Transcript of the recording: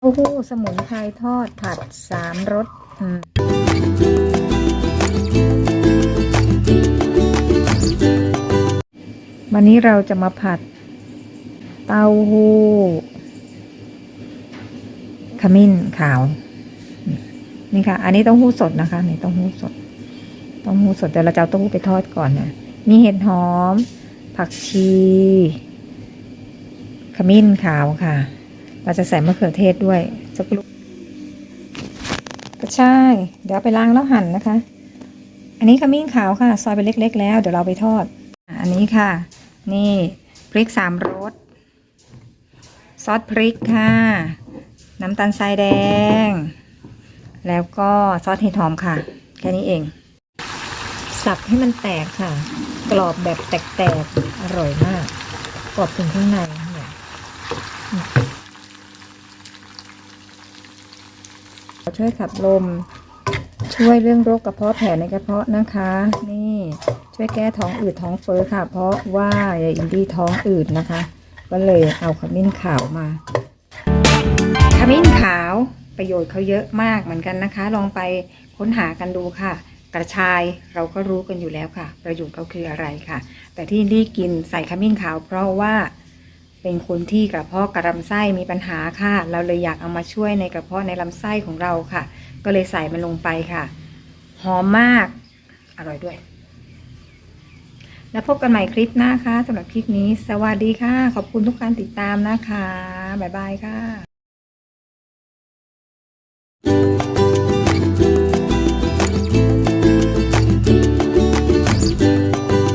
เต้าหู้สมุนไพรทอดผัดสามรสอืมวันนี้เราจะมาผัด เต้าหู้ขมิ้นขาว นี่ค่ะ อันนี้เต้าหู้สดนะคะนี่เต้าหู้สดเต้าหู้สดเดี๋ยวเราจะเอาเต้าหู้ไปทอดก่อนนะมีเห็ดหอม ผักชี ขมิ้นขาวค่ะ เราจะใส่มะเขือเทศด้วยสักลูกก็ใช่เดี๋ยวไปล้างแล้วหั่นนะคะ อันนี้ขมิ้นขาวค่ะ ซอยเป็นเล็ก ๆ แล้ว เดี๋ยวเราไปทอด อันนี้ค่ะ นี่พริกสามรสซอสพริกค่ะ น้ำตาลทรายแดง แล้วก็ซอสเห็ดหอมค่ะ แค่นี้เอง สับให้มันแตกค่ะ กรอบแบบแตกๆ อร่อยมาก กรอบถึงข้างในเนี่ย ช่วยขับลม ช่วยเรื่องโรคกระเพาะแผลในกระเพาะนะคะ นี่ช่วยแก้ท้องอืดท้องเฟ้อค่ะ เพราะว่ายายอินดี้ท้องอืดนะคะ ก็เลยเอาขมิ้นขาวมา ขมิ้นขาวประโยชน์เขาเยอะมากเหมือนกันนะคะ ลองไปค้นหากันดูค่ะ กระชายเราก็รู้กันอยู่แล้วค่ะ ประโยชน์เขาคืออะไรค่ะ แต่ที่นี่กินใส่ขมิ้นขาวเพราะว่า เป็นคนที่กระเพาะกระลำไส้มีปัญหาค่ะ เราเลยอยากเอามาช่วยในกระเพาะในลำไส้ของเราค่ะ ก็เลยใส่มันลงไปค่ะ หอมมาก อร่อยด้วย แล้วพบกันใหม่คลิปหน้าค่ะสำหรับคลิปนี้ สวัสดีค่ะ ขอบคุณทุกการติดตามนะคะ บ๊ายบายค่ะ